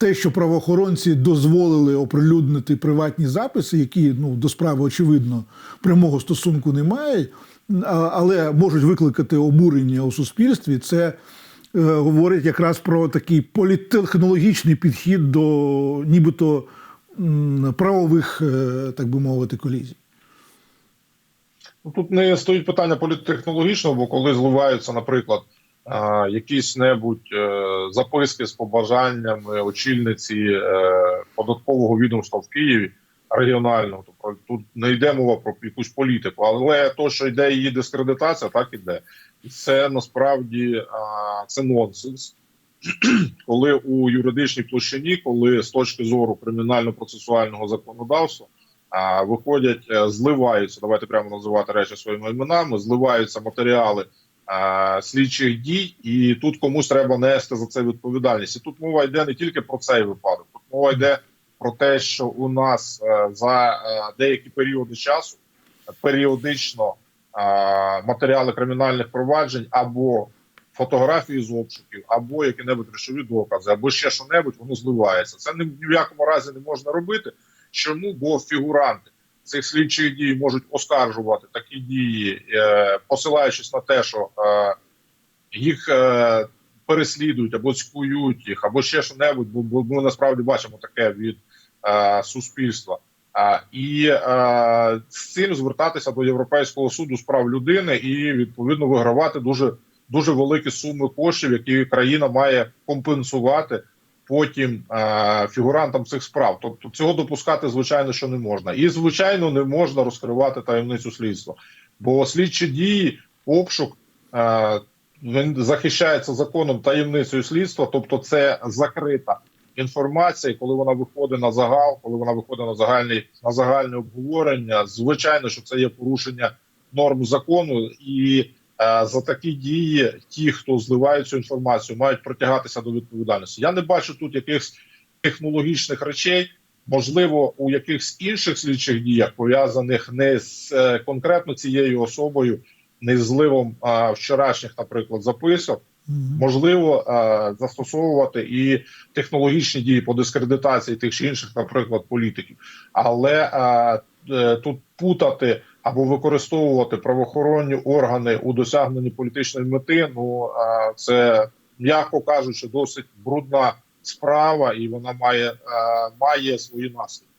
те, що правоохоронці дозволили оприлюднити приватні записи, які ну, до справи, очевидно, прямого стосунку не мають, але можуть викликати обурення у суспільстві, це е, говорить якраз про такий політтехнологічний підхід до нібито м, правових, е, так би мовити, колізій. Ну, Тут не стоїть питання політтехнологічного, бо коли зливаються, наприклад, якісь небудь е, записки з побажаннями очільниці е, податкового відомства в Києві регіонального, то про тут не йде мова про якусь політику, але то, що йде її дискредитація, так іде. І це насправді це нонсенс. коли у юридичній площині, коли з точки зору кримінально-процесуального законодавства виходять, е, зливаються, давайте прямо називати речі своїми іменами, зливаються матеріали слідчих дій, і тут комусь треба нести за це відповідальність. І тут мова йде не тільки про цей випадок, тут мова йде про те, що у нас е, за е, деякі періоди часу періодично матеріали кримінальних проваджень або фотографії з обшуків, або які-небудь речові докази, або ще що-небудь, воно зливається. Це ні в якому разі не можна робити. Чому? Бо фігуранти цих слідчих дій можуть оскаржувати такі дії, е, посилаючись на те, що е, їх е, переслідують або цькують їх, або ще що-небудь, бо, бо ми насправді бачимо таке від суспільства. А, і е, з цим звертатися до Європейського суду з прав людини і відповідно вигравати дуже дуже великі суми коштів, які країна має компенсувати потім е, фігурантам цих справ. Тобто цього допускати звичайно, що не можна, і звичайно не можна розкривати таємницю слідства, бо слідчі дії, обшук. Е, він захищається законом таємницею слідства, тобто це закрита інформація, коли вона виходить на загал, коли вона виходить на загальний на загальне обговорення, звичайно, що це є порушення норм закону, і за такі дії ті, хто зливають цю інформацію, мають притягатися до відповідальності. Я не бачу тут якихось технологічних речей. Можливо, у якихось інших слідчих діях пов'язаних не з е, конкретно цією особою, не з зливом а, вчорашніх, наприклад, записок. Можливо, е, застосовувати і технологічні дії по дискредитації тих чи інших, наприклад, політиків, але е, е, тут путати або використовувати правоохоронні органи у досягненні політичної мети. Ну це м'яко кажучи, досить брудна справа, і вона має, має свої наслідки.